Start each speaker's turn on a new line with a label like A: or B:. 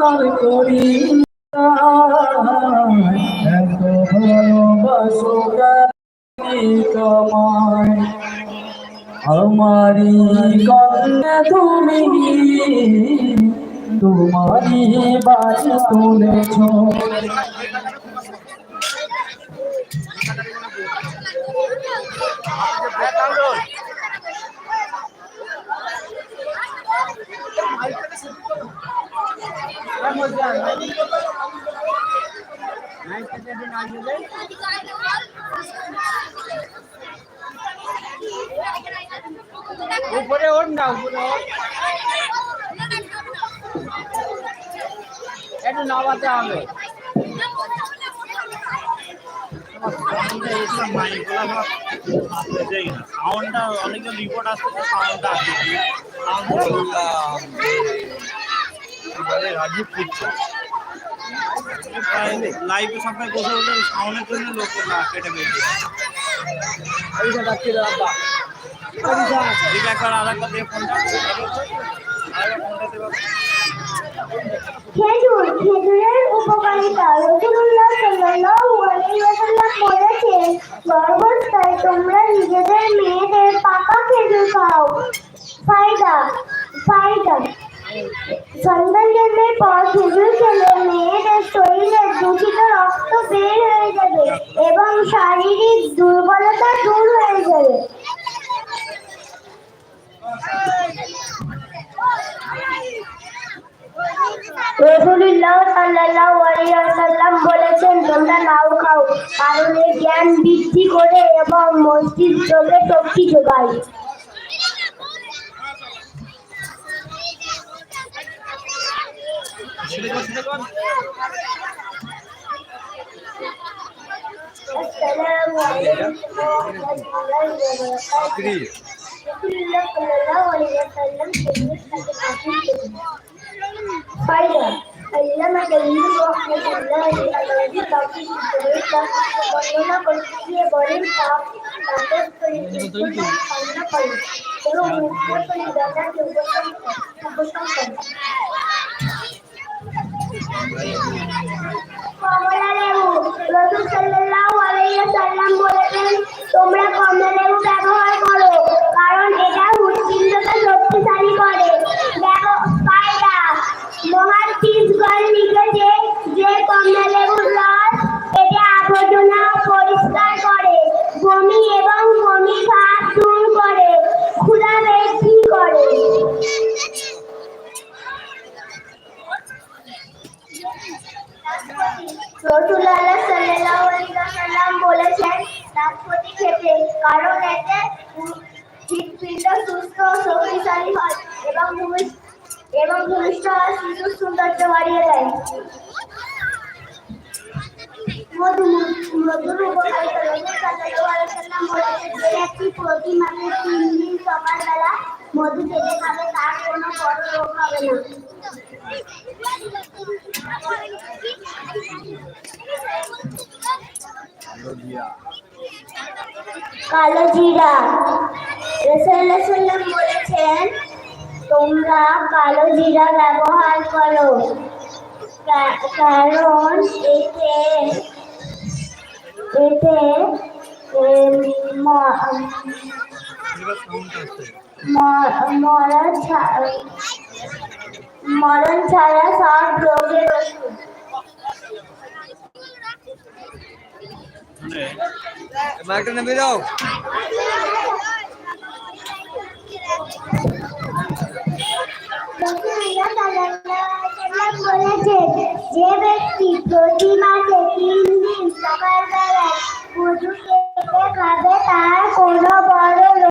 A: আর করি আমারি কন্যা তুমি তোমারি বাড়ি তুলেছ।
B: উপরে ওঠ না উপরে ওঠ একটু নামাতে হবে
C: সাউন্ডটা অনেকজন রিপোর্ট আসছে। সাউন্ডটা আসছে
B: রাজীব
C: করছে লাইভে সবাই বসে বসে সাউন্ডের জন্য লোক না কেটে ঠিক একবার আর দিয়ে ফোনটা
D: খেজুর খেজুরের উপকারিতা। রসুল্লাহ সাল্লাল্লাহু আলাইহি ওয়াসাল্লাম বলেছেন গর্ভাবস্থায় তোমরা নিজেদের মেয়েদের পাকা খেজুর খাও। ফায়দা ফায়দা সন্তান পর খেজুর খেলে মেয়েদের শরীরে দূষিত রক্ত বের হয়ে যাবে এবং শারীরিক দুর্বলতা দূর হয়ে যাবে। রসুল্লাহ সাল্লাল্লাহু আলাইহি ওয়াসাল্লাম বলেছেন, তোমরা লাউ খাও, কারণ জ্ঞান বৃদ্ধি করে এবং মস্তিষ্ককে শক্তি যোগায়।
B: আসসালামু
D: আলাইকুম ওয়া রাহমাতুল্লাহি ওয়া বারাকাতুহু রসুল্লাহ সাল্লাল্লাহু আলাইহি ওয়াসাল্লাম খেজুর খেতে পছন্দ করেন ফায়দা আল্লামা দলিল রহমতুল্লাহ আলাইহি তাফসীর করে বর্ণনা তোমরা কমলা লেবু ব্যবহার করো, কারণ এটা হৃৎপিণ্ডকে শক্তিশালী করে। ফায়দা মহাদিসগণ লিখেছে যে কমলা লেবুর রস এটা আবর্জনা পরিষ্কার করে, বমি এবং বমি ভাব দূর করে ক্ষুধা বৃদ্ধি করে? রসুল্লাহ সাল্লাল্লাহু আলাইহি বলেছেন নাশপাতি খেতে কারণ এতে হৃৎপিণ্ড সুস্থ শক্তিশালী হয় এবং এবং ভূমিষ্ঠ শিশুর সৌন্দর্য বাড়িয়ে দেয়। মধু, মধুর উপকারিতা যে ব্যক্তি প্রতি মাসে তিন দিন সকালবেলা মধু খেতে তার কোনো বড় রোগ হবে না। কালো জিরা রসুল্লাহ বলেছেন, তোমরা কালো জিরা ব্যবহার করো। কারণ এতে এতে মরণ ছাড়া সব রোগের ওষুধ।
B: মাইকটা নেমে যাও
D: বলেছেন যে ব্যক্তি প্রতি মাসে তিন দিন সকালবেলায় মধু খেতে খাবে তার কোনো বড়